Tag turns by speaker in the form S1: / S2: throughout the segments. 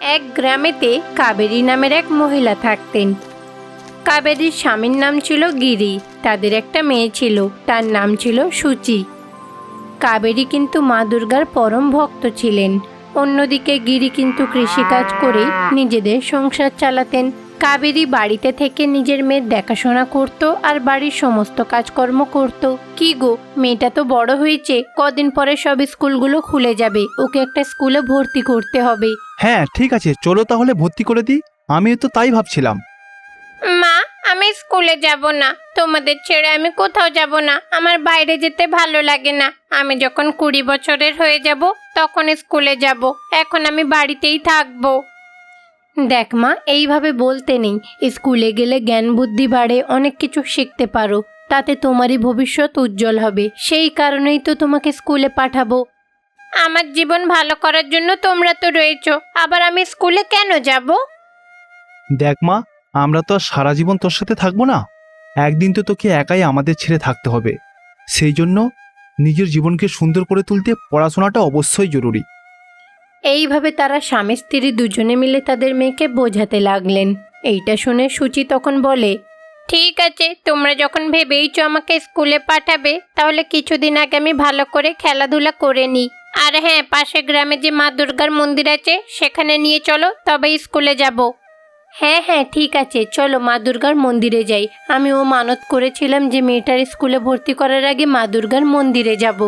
S1: এক গ্রামেতে কাবেরী নামের এক মহিলা থাকতেন। কাবেরীর স্বামীর নাম ছিল গিরি, তাদের একটা মেয়ে ছিল, তার নাম ছিল সুচি। কাবেরী কিন্তু মা দুর্গার পরম ভক্ত ছিলেন। অন্যদিকে গিরি কিন্তু কৃষিকাজ করে নিজেদের সংসার চালাতেন। কাবেরী বাড়িতে থেকে নিজের মেয়ের দেখাশোনা করত আর বাড়ির সমস্ত কাজকর্ম করত। কি গো, মেয়েটা তো বড় হয়েছে, কদিন পরে সব স্কুলগুলো খুলে যাবে, ওকে একটা স্কুলে ভর্তি করতে হবে।
S2: হ্যাঁ ঠিক আছে, চলো তাহলে ভর্তি করে দিই। আমিও তো তাই ভাবছিলাম।
S1: মা, আমি স্কুলে যাব না। তোমাদের ছেড়ে আমি কোথাও যাব না। আমার বাইরে যেতে ভালো লাগে না। আমি যখন কুড়ি বছরের হয়ে যাব, তখন স্কুলে যাব। এখন আমি বাড়িতেই থাকব। দেখ মা, এইভাবে বলতে নেই। স্কুলে গেলে জ্ঞান বুদ্ধি বাড়ে, অনেক কিছু শিখতে পারো। তাতে তোমারই ভবিষ্যৎ উজ্জ্বল হবে। সেই কারণেই তো তোমাকে স্কুলে পাঠাবো। আমার জীবন ভালো করার জন্য তোমরা তো রয়েছো। আবার আমি স্কুলে কেন যাব?
S2: দেখ মা আমরা তো আর সারা জীবন তোর সাথে থাকব না। একদিন তো তোকে একাই আমাদের ছেড়ে থাকতে হবে। সেই জন্য নিজের জীবনকে সুন্দর করে তুলতে পড়াশোনাটা অবশ্যই জরুরি।
S1: এইভাবে তারা স্বামী স্ত্রী দুজনে মিলে তাদের মেয়েকে বোঝাতে লাগলেন। এইটা শুনে সুচি তখন বলে ঠিক আছে তোমরা যখন ভেবেইছো আমাকে স্কুলে পাঠাবে তাহলে কিছুদিন আগে আমি ভালো করে খেলাধুলা করে নিই। আর হ্যাঁ পাশে গ্রামে যে মা দুর্গার মন্দির আছে সেখানে নিয়ে চলো তবে স্কুলে যাব। হ্যাঁ হ্যাঁ ঠিক আছে চলো মা দুর্গার মন্দিরে যাই। আমি ও মানত করেছিলাম যে মেয়েটার স্কুলে ভর্তি করার আগে মা দুর্গার মন্দিরে যাব।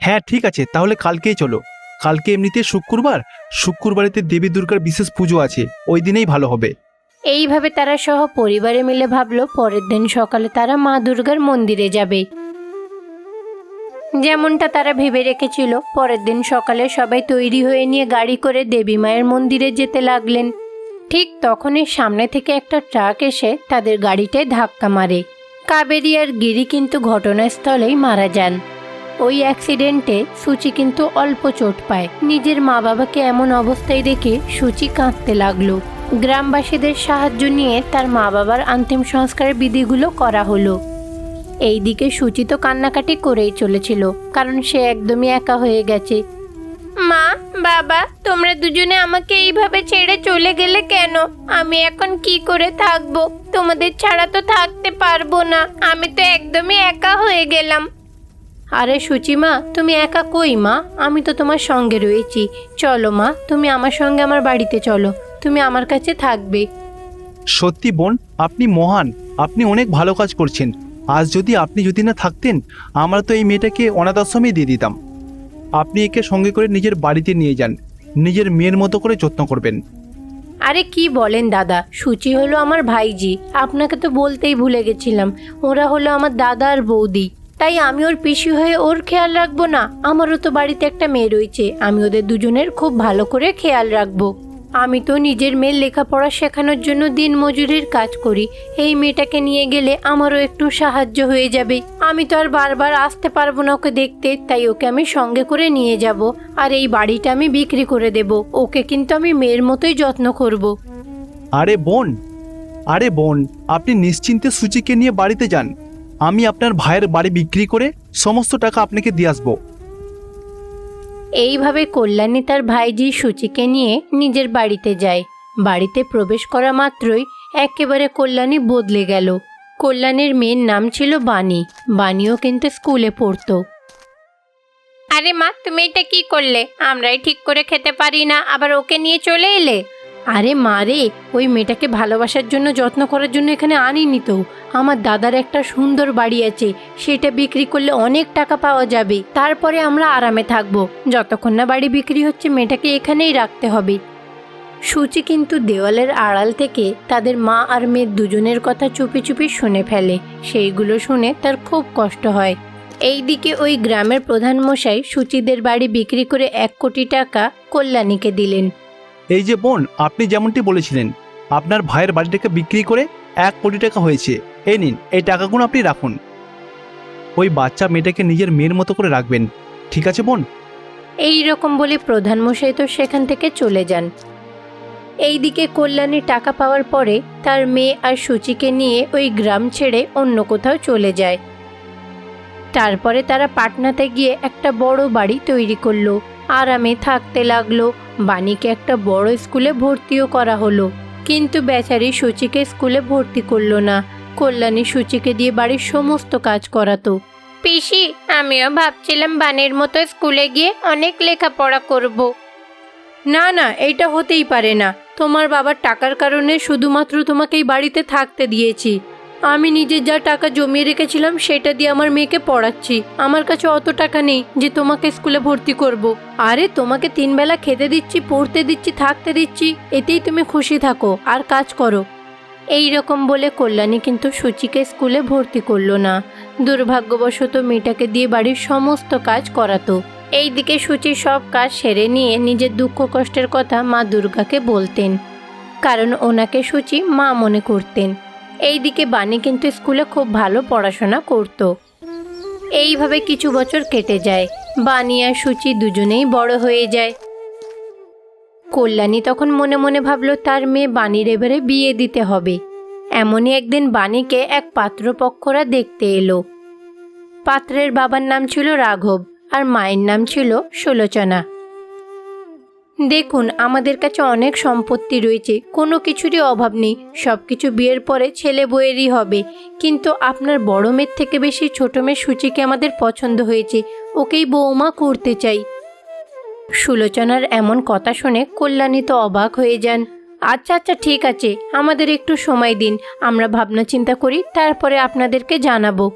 S2: হ্যাঁ ঠিক আছে তাহলে কালকেই চলো। কালকে এমনিতে শুক্রবার শুক্রবারেতে দেবী দুর্গার বিশেষ পুজো আছে ওই দিনেই ভালো হবে।
S1: এইভাবে তারা সহ পরিবারে মিলে ভাবলো পরের দিন সকালে তারা মা দুর্গার মন্দিরে যাবে। যেমনটা তারা ভেবে রেখেছিল, পরের দিন সকালে সবাই তৈরি হয়ে নিয়ে গাড়ি করে দেবী মায়ের মন্দিরে যেতে লাগলেন। ঠিক তখনই সামনে থেকে একটা ট্রাক এসে তাদের গাড়িটায় ধাক্কা মারে। কাবেরী আর গিরি কিন্তু ঘটনাস্থলেই মারা যান। ওই অ্যাক্সিডেন্টে সুচি কিন্তু অল্প চোট পায়। নিজের মা বাবাকে এমন অবস্থায় দেখে সুচি কাঁদতে লাগল। গ্রামবাসীদের সাহায্য নিয়ে তার মা বাবার অন্তিম সংস্কারের বিধিগুলো করা হলো। এইদিকে সুচি তো কান্নাকাটি করেই চলেছিল কারণ সে একদমই একা হয়ে গেছে। মা বাবা তোমরা দুজনে আমাকে এইভাবে ছেড়ে চলে গেলে কেন? আমি এখন কি করে থাকব? তোমাদের ছাড়া তো থাকতে পারব না। আমি তো একদমই একা হয়ে গেলাম। আরে সুচিমা তুমি একা কই মা? আমি তো তোমার সঙ্গে রয়েছি। চলো মা তুমি আমার সঙ্গে আমার বাড়িতে চলো। তুমি আমার কাছে থাকবে।
S2: সত্যি বোন আপনি মহান। আপনি অনেক ভালো কাজ করছেন। আজ যদি আপনি যদি না থাকতেন, আমরা তো এই মেয়েটাকে অনাথ আশ্রমে দিয়ে দিতাম। আপনি একে সঙ্গে করে নিজের বাড়িতে নিয়ে যান, নিজের মেয়ের মতো করে যত্ন করবেন।
S1: আরে কি বলেন দাদা, সুচি হলো আমার ভাইজি, আপনাকে তো বলতেই ভুলে গেছিলাম, ওরা হলো আমার দাদা আর বৌদি। তাই আমি ওর পিসি হয়ে ওর খেয়াল রাখব না, আমারও তো বাড়িতে একটা মেয়ে রয়েছে, আমি ওদের দুজনের খুব ভালো করে খেয়াল রাখব। আমি তো নিজের মেয়ের লেখাপড়া শেখানোর জন্য দিন মজুরির কাজ করি। এই মেয়েটাকে নিয়ে গেলে আমারও একটু সাহায্য হয়ে যাবে। আমি তো আর বারবার আসতে পারব না ওকে দেখতে, তাই ওকে আমি সঙ্গে করে নিয়ে যাব। আর এই বাড়িটা আমি বিক্রি করে দেব। ওকে কিন্তু আমি মেয়ের মতোই যত্ন করব।
S2: আরে বোন আরে বোন, আপনি নিশ্চিন্তে সূচিকে নিয়ে বাড়িতে যান। আমি আপনার ভাইয়ের বাড়ি বিক্রি করে সমস্ত টাকা আপনাকে দিয়ে আসব।
S1: এইভাবে কল্যাণী তার ভাইজি সূচিকে নিয়ে নিজের বাড়িতে যায়। বাড়িতে প্রবেশ করা মাত্রই একেবারে কল্যাণী বদলে গেল। কল্যাণের মেয়ের নাম ছিল বাণী। বাণীও কিন্তু স্কুলে পড়তো। আরে মা, তুমি এটা কি করলে? আমরাই ঠিক করে খেতে পারি না, আবার ওকে নিয়ে চলে এলে? আরে মা রে, ওই মেয়েটাকে ভালোবাসার জন্য, যত্ন করার জন্য এখানে আনিনি তো। আমার দাদার একটা সুন্দর বাড়ি আছে, সেটা বিক্রি করলে অনেক টাকা পাওয়া যাবে। তারপরে আমরা আরামে থাকব। যতক্ষণ না বাড়ি বিক্রি হচ্ছে, মেয়েটাকে এখানেই রাখতে হবে। সুচি কিন্তু দেওয়ালের আড়াল থেকে তাদের মা আর মেয়ের দুজনের কথা চুপি চুপি শুনে ফেলে। সেইগুলো শুনে তার খুব কষ্ট হয়। এইদিকে ওই গ্রামের প্রধান মশাই সুচিদের বাড়ি বিক্রি করে এক কোটি টাকা কল্যাণীকে দিলেন।
S2: এই যে বোন, আপনি যেমনটি বলেছিলেন, আপনার ভাইয়ের বাড়িটাকে বিক্রি করে এক কোটি টাকা হয়েছে। এই নিন, এই টাকাগুলো আপনি রাখুন। ওই বাচ্চা মেয়েটাকে নিজের মেয়ের মতো করে রাখবেন। ঠিক আছে বোন?
S1: এই রকম বলে প্রধান মশাই তো সেখান থেকে চলে যান। এইদিকে কল্যাণী টাকা পাওয়ার পরে তার মেয়ে আর সুচিকে নিয়ে ওই গ্রাম ছেড়ে অন্য কোথাও চলে যায়। তারপরে তারা পাটনাতে গিয়ে একটা বড় বাড়ি তৈরি করল। আরামে থাকতে লাগল। বাণীকে একটা বড় স্কুলে ভর্তিও করা হলো। কিন্তু বেচারি সূচিকে স্কুলে ভর্তি করল না। কল্যাণী সূচিকে দিয়ে বাড়ির সমস্ত কাজ করাতো। পিসি আমিও ভাবছিলাম বানের মতো স্কুলে গিয়ে অনেক লেখাপড়া করব। না না এইটা হতেই পারে না। তোমার বাবার টাকার কারণে শুধুমাত্র তোমাকে এই বাড়িতে থাকতে দিয়েছি। আমি নিজে যা টাকা জমিয়ে রেখেছিলাম সেটা দিয়ে আমার মেয়েকে পড়াচ্ছি। আমার কাছে অত টাকা নেই যে তোমাকে স্কুলে ভর্তি করব। আরে, তোমাকে তিন বেলা খেতে দিচ্ছি, পড়তে দিচ্ছি, থাকতে দিচ্ছি, এতেই তুমি খুশি থাকো। আর কাজ করো। এই রকম বলে কল্যাণী কিন্তু সূচিকে স্কুলে ভর্তি করল না। দুর্ভাগ্যবশত মেয়েটাকে দিয়ে বাড়ির সমস্ত কাজ করাতো। এইদিকে সূচি সব কাজ সেরে নিয়ে নিজের দুঃখ কষ্টের কথা মা দুর্গাকে বলতেন। কারণ ওনাকে সূচি মা মনে করতেন। এইদিকে বাণী কিন্তু স্কুলে খুব ভালো পড়াশোনা করত। এইভাবে কিছু বছর কেটে যায়। বাণী আর সূচি দুজনেই বড় হয়ে যায়। কল্যাণী তখন মনে মনে ভাবলো, তার মেয়ে বাণীর এবারে বিয়ে দিতে হবে। এমনই একদিন বাণীকে এক পাত্রপক্ষরা দেখতে এলো। পাত্রের বাবার নাম ছিল রাঘব আর মায়ের নাম ছিল সুলোচনা। দেখুন, আমাদের কাছে অনেক সম্পত্তি রয়েছে। কোনো কিছুরই অভাব নেই। সব কিছু বিয়ের পরে ছেলে বইয়েরই হবে। কিন্তু আপনার বড় মেয়ের থেকে বেশি ছোট মেয়ে সূচিকে আমাদের পছন্দ হয়েছে? ওকেই বৌমা করতে চাই। সুলোচনার এমন কথা শুনে কল্যাণী তো অবাক হয়ে যান। আচ্ছা আচ্ছা ঠিক আছে। আমাদের একটু সময় দিন। আমরা ভাবনা চিন্তা করি, তারপরে আপনাদেরকে জানাব।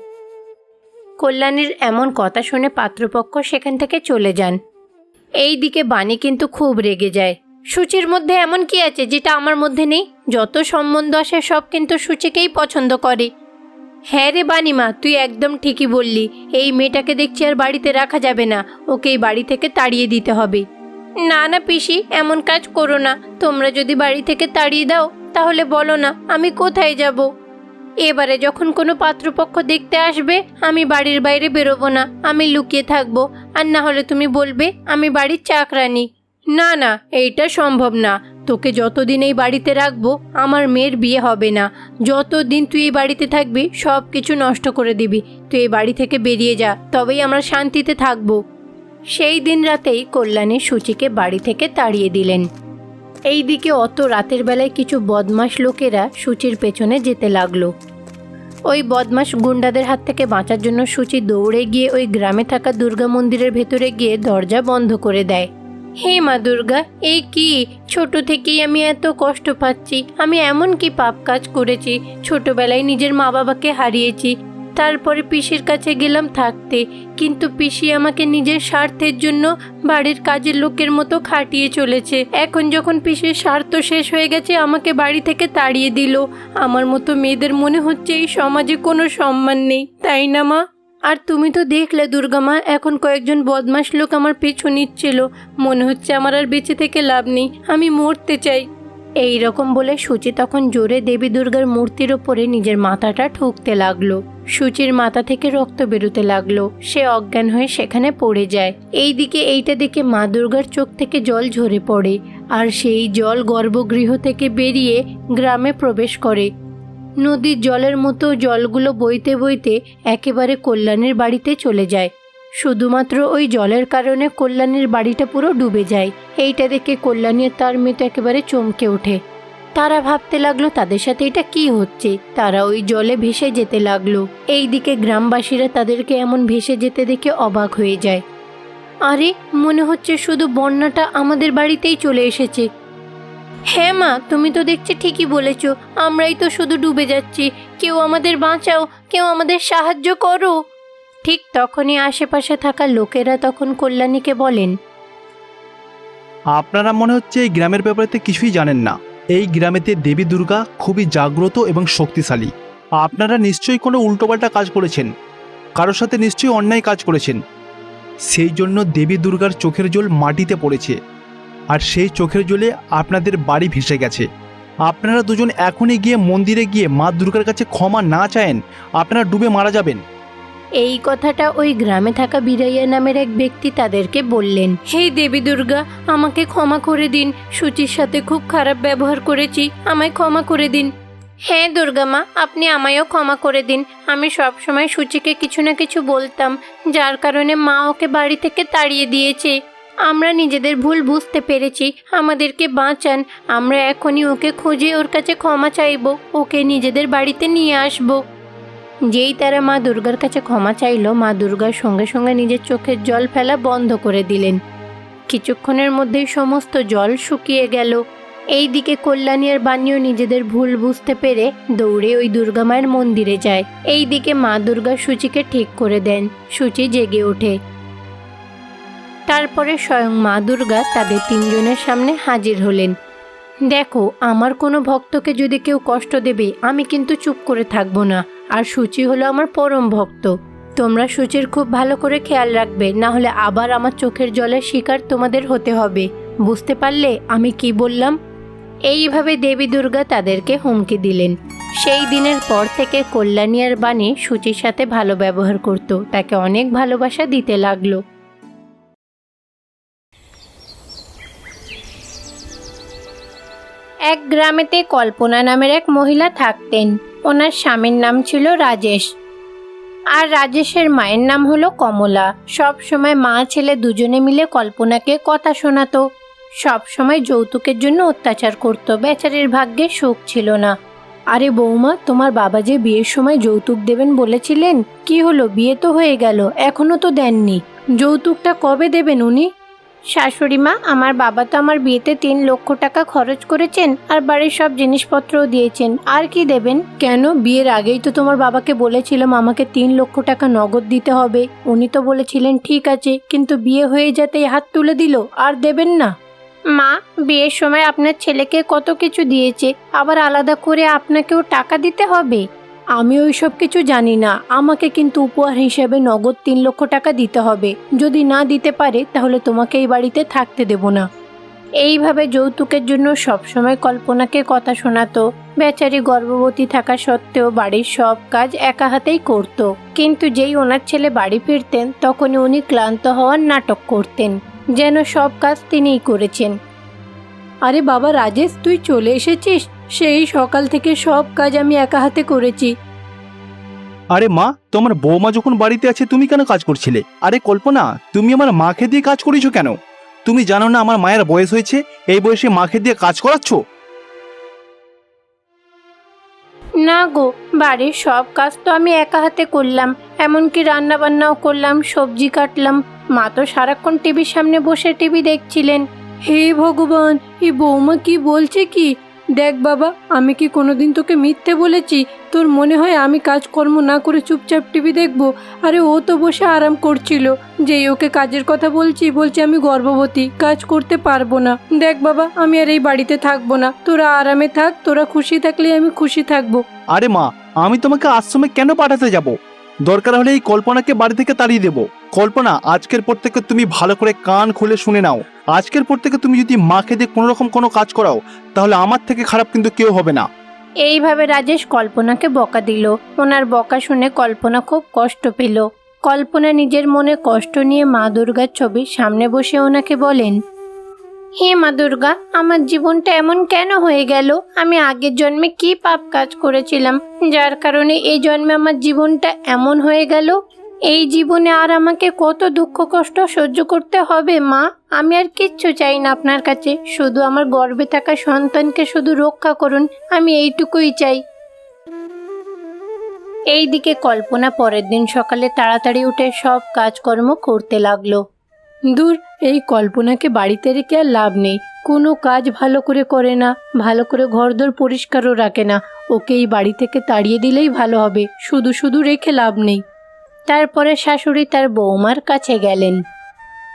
S1: কল্যাণীর এমন কথা শুনে পাত্রপক্ষ সেখান থেকে চলে যান। এই দিকে বাণী কিন্তু খুব রেগে যায়। সূচির মধ্যে এমন কি আছে যেটা আমার মধ্যে নেই? যত সম্বন্ধ আসে সব কিন্তু সূচিকেই পছন্দ করে। হ্যাঁ রে বানিমা তুই একদম ঠিকই বললি। এই মেয়েটাকে দেখছি আর বাড়িতে রাখা যাবে না। ওকে এই বাড়ি থেকে তাড়িয়ে দিতে হবে। না না পিসি, এমন কাজ করো না। তোমরা যদি বাড়ি থেকে তাড়িয়ে দাও, তাহলে বলো না আমি কোথায় যাব। এবারে যখন কোনো পাত্রপক্ষ দেখতে আসবে, আমি বাড়ির বাইরে বেরোবো না, আমি লুকিয়ে থাকব। আর না হলে তুমি বলবে, আমি বাড়ির চাকরানি। না না, এইটা সম্ভব না। তোকে যতদিন এই বাড়িতে রাখব, আমার মেয়ের বিয়ে হবে না। যতদিন তুই এই বাড়িতে থাকবি সব কিছু নষ্ট করে দিবি। তুই এই বাড়ি থেকে বেরিয়ে যা, তবেই আমরা শান্তিতে থাকব। সেই দিন রাতেই কল্যাণী সূচিকে বাড়ি থেকে তাড়িয়ে দিলেন। এইদিকে অত রাতের বেলায় কিছু বদমাশ লোকেরা সূচির পেছনে যেতে লাগল। ওই বদমাশ গুন্ডাদের হাত থেকে বাঁচার জন্য সূচি দৌড়ে গিয়ে ওই গ্রামে থাকা দুর্গা মন্দিরের ভেতরে গিয়ে দরজা বন্ধ করে দেয়। হে মা দুর্গা এই কি? ছোট থেকেই আমি এত কষ্ট পাচ্ছি। আমি এমন কি পাপ কাজ করেছি? ছোটবেলায় নিজের মা বাবাকে হারিয়েছি। তারপরে পিসির কাছে গেলাম থাকতে। কিন্তু পিসি আমাকে নিজের স্বার্থের জন্য বাড়ির কাজের লোকের মতো খাটিয়ে চলেছে। এখন যখন পিসির স্বার্থ শেষ হয়ে গেছে, আমাকে বাড়ি থেকে তাড়িয়ে দিল। আমার মতো মেয়েদের মনে হচ্ছে এই সমাজে কোনো সম্মান নেই। তাই না, মা? আর তুমি তো দেখলে দুর্গামা এখন কয়েকজন বদমাশ লোক আমার পেছু নিচ্ছিল। মনে হচ্ছে আমার আর বেঁচে থেকে লাভ নেই। আমি মরতে চাই। এই রকম বলে সূচি তখন জোরে দেবী দুর্গার মূর্তির ওপরে নিজের মাথাটা ঠুকতে লাগল। সূচির মাথা থেকে রক্ত বেরোতে লাগল। সে অজ্ঞান হয়ে সেখানে পড়ে যায়। এই দিকে এইটা দেখে মা দুর্গার চোখ থেকে জল ঝরে পড়ে আর সেই জল গর্ভগৃহ থেকে বেরিয়ে গ্রামে প্রবেশ করে। নদীর জলের মতো জলগুলো বইতে বইতে একেবারে কল্যাণের বাড়িতে চলে যায়। শুধুমাত্র ওই জলের কারণে কল্যাণীর বাড়িটা পুরো ডুবে যায়। এইটা দেখে কল্যাণী তার মেয়ে তো একেবারে চমকে ওঠে। তারা ভাবতে লাগল, তাদের সাথে এটা কি হচ্ছে? তারা ওই জলে ভেসে যেতে লাগল। এই দিকে গ্রামবাসীরা তাদেরকে এমন ভেসে যেতে দেখে অবাক হয়ে যায়। আরে, মনে হচ্ছে শুধু বন্যাটা আমাদের বাড়িতেই চলে এসেছে। হ্যাঁ মা, তুমি তো দেখছি ঠিকই বলেছ। আমরাই তো শুধু ডুবে যাচ্ছি। কেউ আমাদের বাঁচাও, কেউ আমাদের সাহায্য করো। ঠিক তখনই আশেপাশে থাকা লোকেরা তখন কল্যাণীকে বলেন,
S2: আপনারা মনে হচ্ছে এই গ্রামের ব্যাপারে কিছুই জানেন না। এই গ্রামেতে দেবী দুর্গা খুবই জাগ্রত এবং শক্তিশালী। আপনারা নিশ্চয়ই কোনো উল্টোপাল্টা কাজ করেছেন। কারোর সাথে নিশ্চয়ই অন্যায় কাজ করেছেন। সেই জন্য দেবী দুর্গার চোখের জল মাটিতে পড়েছে। আর সেই চোখের জলে আপনাদের বাড়ি ভেসে গেছে। আপনারা দুজন এখনই গিয়ে মন্দিরে গিয়ে মা দুর্গার কাছে ক্ষমা না চায়েন, আপনারা ডুবে মারা যাবেন।
S1: এই কথাটা ওই গ্রামে থাকা বিরাইয়া নামের এক ব্যক্তি তাদেরকে বললেন, হে দেবী দুর্গা, আমাকে ক্ষমা করে দিন। সূচির সাথে খুব খারাপ ব্যবহার করেছি, আমায় ক্ষমা করে দিন। হ্যাঁ দুর্গা মা, আপনি আমায়ও ক্ষমা করে দিন। আমি সবসময় সূচিকে কিছু না কিছু বলতাম, যার কারণে মা ওকে বাড়ি থেকে তাড়িয়ে দিয়েছে। আমরা নিজেদের ভুল বুঝতে পেরেছি, আমাদেরকে বাঁচান। আমরা এখনই ওকে খুঁজে ওর কাছে ক্ষমা চাইব, ওকে নিজেদের বাড়িতে নিয়ে আসব। যেই তারা মা দুর্গার কাছে ক্ষমা চাইলো, মা দুর্গার সঙ্গে সঙ্গে নিজের চোখের জল ফেলা বন্ধ করে দিলেন। কিছুক্ষণের মধ্যেই সমস্ত জল শুকিয়ে গেল। এই দিকে কল্যাণী আর বানিও নিজেদের ভুল বুঝতে পেরে দৌড়ে ওই দুর্গা মায়ের মন্দিরে যায়। এই দিকে মা দুর্গা সূচিকে ঠিক করে দেন। সূচি জেগে ওঠে। তারপরে স্বয়ং মা দুর্গা তাদের তিনজনের সামনে হাজির হলেন। দেখো, আমার কোনো ভক্তকে যদি কেউ কষ্ট দেবে, আমি কিন্তু চুপ করে থাকব না। আর সূচি হলো আমার পরম ভক্ত। তোমরা সূচির খুব ভালো করে খেয়াল রাখবে, না হলে আবার আমার চোখের জলের শিকার তোমাদের হতে হবে। বুঝতে পারলে আমি কি বললাম? এইভাবে দেবী দুর্গা তাদেরকে হুমকি দিলেন। সেই দিনের পর থেকে কল্যাণী আর বাণী সূচির সাথে ভালো ব্যবহার করত, তাকে অনেক ভালোবাসা দিতে লাগল। এক গ্রামেতে কল্পনা নামের এক মহিলা থাকতেন। ওনার স্বামীর নাম ছিল রাজেশ। আর রাজেশের মায়ের নাম হলো কমলা। সব সময় মা ছেলে দুজনে মিলে কল্পনাকে কথা শোনাতো। সব সময় যৌতুকের জন্য অত্যাচার করত। বেচারির ভাগ্যে সুখ ছিল না। আরে বৌমা, তোমার বাবা যে বিয়ের সময় যৌতুক দেবেন বলেছিলেন, কি হলো? বিয়ে তো হয়ে গেল, এখনও তো দেননি। যৌতুকটা কবে দেবেন উনি? শাশুড়ি মা আমার বাবা তো আমার বিয়েতে তিন লক্ষ টাকা খরচ করেছেন আর বাড়ির সব জিনিসপত্রও দিয়েছেন। আর কি দেবেন? কেন? বিয়ের আগেই তো তোমার বাবাকে বলেছিলাম আমাকে তিন লক্ষ টাকা নগদ দিতে হবে। উনি তো বলেছিলেন ঠিক আছে। কিন্তু বিয়ে হয়ে যেতে হাত তুলে দিল। আর দেবেন না। মা বিয়ের সময় আপনার ছেলেকে কত কিছু দিয়েছে। আবার আলাদা করে আপনাকেও টাকা দিতে হবে। আমি ওই সব কিছু জানি না। আমাকে কিন্তু উপহার হিসেবে নগদ তিন লক্ষ টাকা দিতে হবে। যদি না দিতে পারে, তাহলে তোমাকে এই বাড়িতে থাকতে দেব না। এইভাবে যৌতুকের জন্য সবসময় কল্পনাকে কথা শোনাতো। বেচারি গর্ভবতী থাকা সত্ত্বেও বাড়ির সব কাজ একা হাতেই করত। কিন্তু যেই ওনার ছেলে বাড়ি ফিরতেন, তখনই উনি ক্লান্ত হওয়ার নাটক করতেন। যেন সব কাজ তিনিই করেছেন। আরে বাবা, রাজেশ, তুই চলে এসেছিস? সেই সকাল থেকে সব কাজ আমি একা হাতে করেছি।
S2: আরে মা তোমার বৌমা যখন বাড়িতে আছে তুমি কেন কাজ করছিলে? আরে কল্পনা তুমি আমার মাকে দিয়ে কাজ করেছ কেন? তুমি জানো না আমার মায়ের বয়স হয়েছে এই বয়সে মাকে দিয়ে কাজ করাচ্ছ?
S1: না গো বাড়ির সব কাজ তো আমি একা হাতে করলাম। এমনকি রান্না বান্নাও করলাম সবজি কাটলাম। মা তো সারাক্ষণ টিভির সামনে বসে টিভি দেখছিলেন। হে ভগবান এই বৌমা কি বলছে কি? দেখ বাবা, আমি কি কোনোদিন তোকে মিথ্যে বলেছি? তোর মনে হয় আমি কাজকর্ম না করে চুপচাপ টিভি দেখব? আরে ও তো বসে আরাম করছিল। যেই ওকে কাজের কথা বলছি, বলছে আমি গর্ভবতী, কাজ করতে পারব না। দেখ বাবা, আমি আর এই বাড়িতে থাকব না। তোরা আরামে থাক, তোরা খুশি থাকলে আমি খুশি থাকব।
S2: আরে মা, আমি তোমাকে আশ্রমে কেন পাঠাতে যাব? দরকার হলে এই কল্পনাকে বাড়ি থেকে তাড়িয়ে দেবো। কল্পনা, আজকের পর থেকে তুমি ভালো করে কান খুলে শুনে নাও। আজকের পর থেকে তুমি যদি মাকে দিয়ে কোনো রকম কোনো কাজ করাও, তাহলে আমার থেকে খারাপ কিন্তু কেউ হবে না।
S1: এইভাবে রাজেশ কল্পনাকে বকা দিল। ওনার বকা শুনে কল্পনা খুব কষ্ট পেল। কল্পনা নিজের মনে কষ্ট নিয়ে মা দুর্গার ছবির সামনে বসে ওনাকে বলেন হে মা দুর্গা, আমার জীবনটা এমন কেন হয়ে গেল? আমি আগের জন্মে কি পাপ কাজ করেছিলাম? যার কারণে এই জন্মে আমার জীবনটা এমন হয়ে গেল? এই জীবনে আর আমাকে কত দুঃখ, কষ্ট সহ্য করতে হবে, মা? আমি আর কিচ্ছু চাই না আপনার কাছে। শুধু আমার গর্বে থাকা সন্তানকে শুধু রক্ষা করুন। আমি এইটুকুই চাই। এইদিকে কল্পনা পরের দিন সকালে তাড়াতাড়ি উঠে সব কাজকর্ম করতে লাগল। দূর, এই কল্পনাকে বাড়িতে রেখে আর লাভ নেই। কোনো কাজ ভালো করে করে না, ভালো করে ঘরদোর পরিষ্কারও রাখে না। ওকে এই বাড়ি থেকে তাড়িয়ে দিলেই ভালো হবে, শুধু শুধু রেখে লাভ নেই। তারপরে শাশুড়ি তার বৌমার কাছে গেলেন।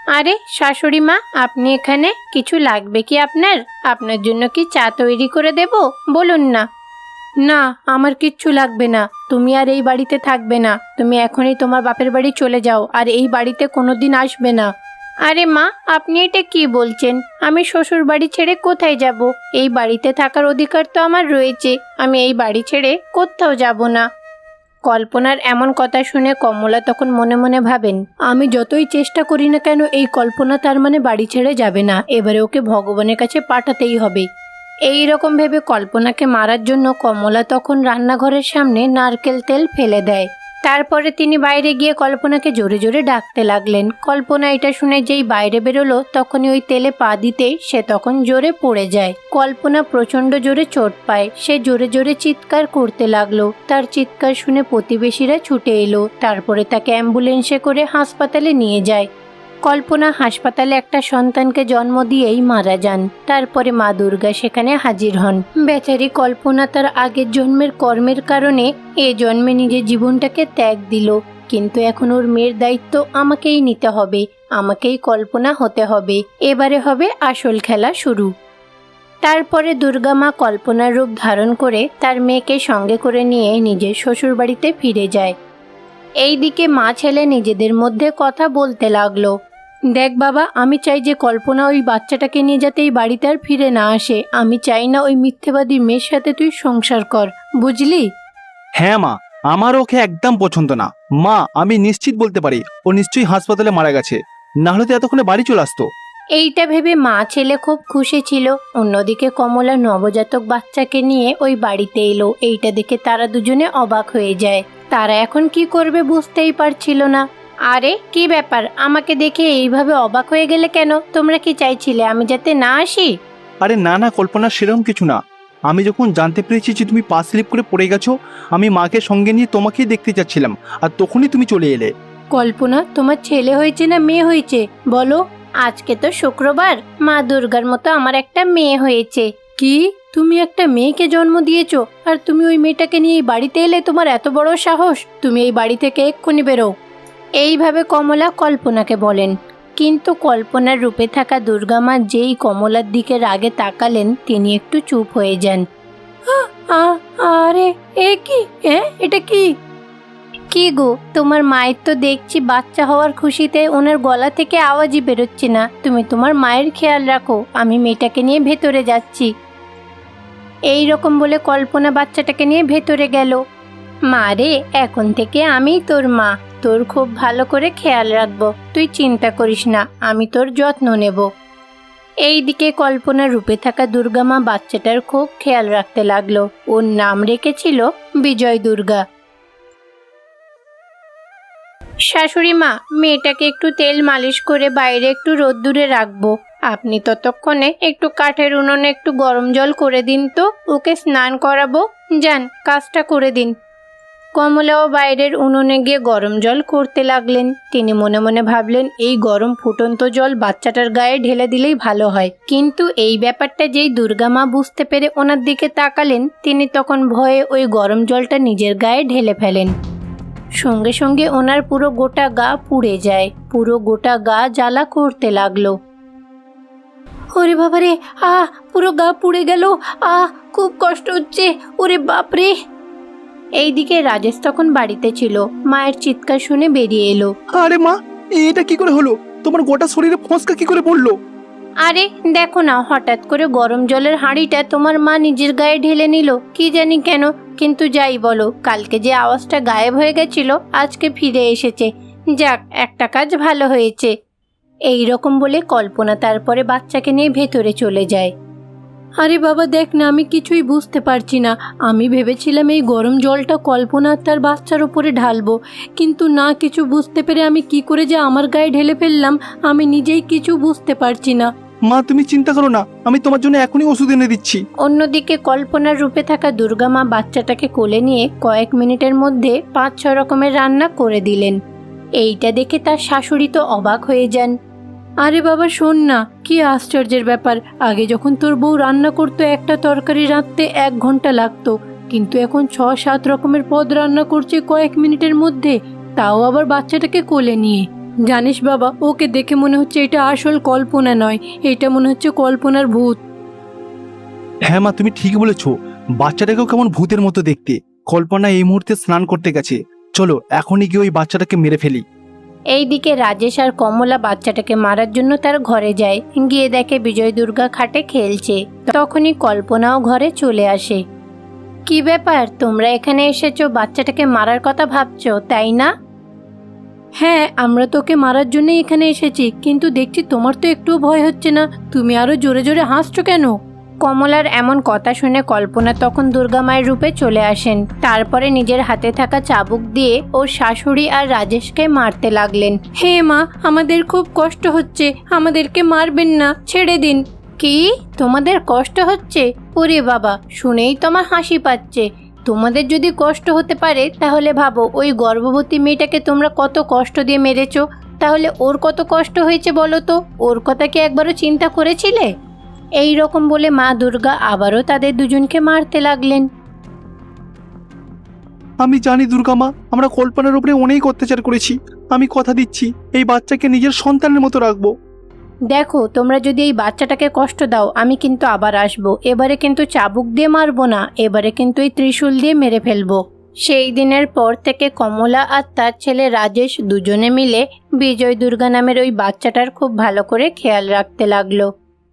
S1: আরে, শাশুড়ি মা, আপনি এখানে? কিছু লাগবে কি আপনার? আপনার জন্য কি চা তৈরি করে দেব? বলুন না। না, আমার কিচ্ছু লাগবে না। তুমি আর এই বাড়িতে থাকবে না। তুমি এখনই তোমার বাপের বাড়ি চলে যাও, আর এই বাড়িতে কোনোদিন আসবে না। আরে মা, আপনি এটা কি বলছেন? আমি শ্বশুর বাড়ি ছেড়ে কোথায় যাব? এই বাড়িতে থাকার অধিকার তো আমার রয়েছে। আমি এই বাড়ি ছেড়ে কোথাও যাব না। কল্পনার এমন কথা শুনে কমলা তখন মনে মনে ভাবেন, আমি যতই চেষ্টা করি না কেন এই কল্পনা তার মানে বাড়ি ছেড়ে যাবে না। এবারে ওকে ভগবানের কাছে পাঠাতেই হবে। এই রকম ভেবে কল্পনাকে মারার জন্য কমলা তখন রান্নাঘরের সামনে নারকেল তেল ফেলে দেয়। তারপরে তিনি বাইরে গিয়ে কল্পনাকে জোরে জোরে ডাকতে লাগলেন। কল্পনা এটা শুনে যেই বাইরে বেরোলো, তখনই ওই তেলে পা দিতে সে তখন জোরে পড়ে যায়। কল্পনা প্রচণ্ড জোরে চোট পায়। সে জোরে জোরে চিৎকার করতে লাগল। তার চিৎকার শুনে প্রতিবেশীরা ছুটে এলো। তারপরে তাকে অ্যাম্বুলেন্সে করে হাসপাতালে নিয়ে যায়। কল্পনা হাসপাতালে একটা সন্তানকে জন্ম দিয়েই মারা যান। তারপরে মা দুর্গা সেখানে হাজির হন। বেচারি কল্পনা তার আগের জন্মের কর্মের কারণে এ জন্মে নিজের জীবনটাকে ত্যাগ দিল। কিন্তু এখন ওর মেয়ের দায়িত্ব আমাকেই নিতে হবে, আমাকেই কল্পনা হতে হবে। এবারে হবে আসল খেলা শুরু। তারপরে দুর্গা মা কল্পনার রূপ ধারণ করে তার মেয়েকে সঙ্গে করে নিয়ে নিজের শ্বশুরবাড়িতে ফিরে যায়। এইদিকে মা ছেলে নিজেদের মধ্যে কথা বলতে লাগল। দেখ বাবা আমি চাই যে কল্পনা ওই বাচ্চাটাকে নিয়ে যাতে এই বাড়িতে আর ফিরে না আসে। আমি চাই না ওই মিথ্যেবাদী মেয়ের সাথে তুই সংসার কর বুঝলি?
S2: হ্যাঁ মা আমার ওকে একদম পছন্দ না। মা আমি নিশ্চিত বলতে পারি ও নিশ্চয়ই হাসপাতালে মারা গেছে। না হলে তো এতক্ষণে বাড়ি চলে আসতো।
S1: এইটা ভেবে মা ছেলে খুব খুশি ছিল। অন্যদিকে কমলা নবজাতক বাচ্চাকে নিয়ে ওই বাড়িতে এলো। এইটা দেখে তারা দুজনে অবাক হয়ে যায়। তারা এখন কি করবে বুঝতেই পারছিল না। আরে কি ব্যাপার? আমাকে দেখে এইভাবে অবাক হয়ে গেলে কেন? তোমরা কি চাইছিলে আমি যাতে না আসি?
S2: আরে না না কল্পনা সেরকম কিছু না। আমি যখন জানতে পেরেছি যে তুমি পা স্লিপ করে পড়ে গেছো আমি মাকে সঙ্গে নিয়ে তোমাকেই দেখতে যাচ্ছিলাম আর তখনই তুমি চলে এলে।
S1: কল্পনা তোমার ছেলে হয়েছে না মেয়ে হয়েছে? বলো আজকে তো শুক্রবার। মা দুর্গার মতো আমার একটা মেয়ে হয়েছে। কি? তুমি একটা মেয়েকে জন্ম দিয়েছ আর তুমি ওই মেয়েটাকে নিয়ে এই বাড়িতে এলে তোমার এত বড় সাহস? তুমি এই বাড়ি থেকে এক্ষুনি বেরো। এইভাবে কমলা কল্পনাকে বলেন। কিন্তু কল্পনার রূপে থাকা দুর্গামা যেই কমলার দিকে রাগে তাকালেন, তিনি একটু চুপ হয়ে যান। আরে, এ কি? হ্যাঁ এটা কি? কি গো, তোমার মায়ের তো দেখছি বাচ্চা হওয়ার খুশিতে ওনার গলা থেকে আওয়াজই বেরোচ্ছে না। তুমি তোমার মায়ের খেয়াল রাখো, আমি মেয়েটাকে নিয়ে ভেতরে যাচ্ছি। এই রকম বলে কল্পনা বাচ্চাটাকে নিয়ে ভেতরে গেল? মা রে, এখন থেকে আমি তোর মা। তোর খুব ভালো করে খেয়াল রাখব। তুই চিন্তা করিস না, আমি তোর যত্ন নেব। এইদিকে কল্পনা রূপে থাকা দুর্গামা বাচ্চাটার খুব খেয়াল রাখতে লাগল। ওর নাম রেখেছিল বিজয় দুর্গা। শাশুড়ি মা, মেয়েটাকে একটু তেল মালিশ করে বাইরে একটু রোদ্দুরে রাখব। আপনি ততক্ষণে একটু কাঠের উনুনে একটু গরম জল করে দিন তো, ওকে স্নান করাবো। যান, কাজটা করে দিন। কমলাও বাইরের উনুনে গিয়ে গরম জল করতে লাগলেন। তিনি মনে মনে ভাবলেন, এই গরম ফুটন্ত জল বাচ্চাটার গায়ে ঢেলে দিলেই ভালো হয়। কিন্তু এই ব্যাপারটা যেই দুর্গা মা বুঝতে পেরে ওনার দিকে তাকালেন, তিনি তখন ভয়ে ওই গরম জলটা নিজের গায়ে ঢেলে ফেলেন। সঙ্গে সঙ্গে ওনার পুরো গোটা গা পুড়ে যায়, পুরো গোটা গা জ্বালা করতে লাগল। ওরে বাবারে, আহ, পুরো গা পুড়ে গেল, আহ, খুব কষ্ট হচ্ছে, ওরে বাপরে। এইদিকে রাজেশ তখন বাড়িতে ছিল। মায়ের চিৎকার শুনে বেরিয়ে এলো।
S2: আরে মা এটা কি করে হলো? তোমার গোটা শরীরে ফসকা কি করে পড়ল?
S1: আরে দেখো না হঠাৎ করে গরম জলের হাঁড়িটা তোমার মা নিজের গায়ে ঢেলে নিল। কি জানি কেন কিন্তু যাই বলো কালকে যে আওয়াজটা গায়েব হয়ে গেছিল আজকে ফিরে এসেছে। যাক একটা কাজ ভালো হয়েছে। এই রকম বলে কল্পনা তারপরে বাচ্চাকে নিয়ে ভেতরে চলে যায়। আরে বাবা দেখ না আমি কিছুই বুঝতে পারছি না। আমি ভেবেছিলাম এই গরম জলটা কল্পনা তার বাচ্চার উপরে ঢালবো। কিন্তু না কিছু বুঝতে পেরে আমি কি করে যে আমার গায়ে ঢেলে ফেললাম আমি নিজেই কিছু বুঝতে পারছি না।
S2: মা তুমি চিন্তা করো না আমি তোমার জন্য এখনই ওষুধ এনে দিচ্ছি।
S1: অন্যদিকে কল্পনার রূপে থাকা দুর্গা মা বাচ্চাটাকে কোলে নিয়ে কয়েক মিনিটের মধ্যে পাঁচ ছ রকমের রান্না করে দিলেন। এইটা দেখে তার শাশুড়ি তো অবাক হয়ে যান। আরে বাবা, শোন না, কি আশ্চর্যের ব্যাপার। আগে যখন তোর বউ রান্না করতো, একটা তরকারি রাঁধতে এক ঘণ্টা লাগতো। কিন্তু এখন ছ, সাত রকমের পদ রান্না করছে কয়েক মিনিটের মধ্যে। তাও আবার বাচ্চাটাকে কোলে নিয়ে। জানিস বাবা, ওকে দেখে মনে হচ্ছে এটা আসল কল্পনা নয়, এটা মনে হচ্ছে কল্পনার ভূত।
S2: হ্যাঁ মা, তুমি ঠিক বলেছ। বাচ্চাটাকেও কেমন ভূতের মতো দেখতে। কল্পনা এই মুহূর্তে স্নান করতে গেছে। চলো, এখনই গিয়ে ওই বাচ্চাটাকে মেরে ফেলি।
S1: এইদিকে রাজেশ আর কমলা বাচ্চাটাকে মারার জন্য তার ঘরে যায়। গিয়ে দেখে বিজয় দুর্গা খাটে খেলছে। তখনই কল্পনাও ঘরে চলে আসে। কি ব্যাপার, তোমরা এখানে এসেছ? বাচ্চাটাকে মারার কথা ভাবছ, তাই না? হ্যাঁ আমরা তোকে মারার জন্যই এখানে এসেছি, কিন্তু দেখছি তোমার তো একটুও ভয় হচ্ছে না। তুমি আরও জোরে জোরে হাসছো কেন? কমলার এমন কথা শুনে কল্পনা তখন দুর্গা মায়ের রূপে চলে আসেন। তারপরে নিজের হাতে থাকা চাবুক দিয়ে ওর শাশুড়ি আর রাজেশকে মারতে লাগলেন। হে মা আমাদের খুব কষ্ট হচ্ছে। আমাদেরকে মারবেন না। ছেড়ে দিন। কি? তোমাদের কষ্ট হচ্ছে? ওরে বাবা শুনেই তোমার হাসি পাচ্ছে। তোমাদের যদি কষ্ট হতে পারে তাহলে ভাবো ওই গর্ভবতী মেয়েটাকে তোমরা কত কষ্ট দিয়ে মেরেছো। তাহলে ওর কত কষ্ট হয়েছে বলো তো? ওর কথা কি একবারও চিন্তা করেছিলে? এই রকম বলে মা দুর্গা আবারও তাদের দুজনকে মারতে লাগলেন।
S2: আমি জানি দুর্গা মা আমরা কল্পনার উপরে অনেক অত্যাচার করেছি। আমি কথা দিচ্ছি এই বাচ্চাকে নিজের সন্তানের মতো রাখব।
S1: দেখো তোমরা যদি এই বাচ্চাটাকে কষ্ট দাও আমি কিন্তু আবার আসব। এবারে কিন্তু চাবুক দিয়ে মারবো না এবারে কিন্তু এই ত্রিশূল দিয়ে মেরে ফেলব। সেই দিনের পর থেকে কমলা আর তার ছেলে রাজেশ দুজনে মিলে বিজয় দুর্গা নামের ওই বাচ্চাটার খুব ভালো করে খেয়াল রাখতে লাগল।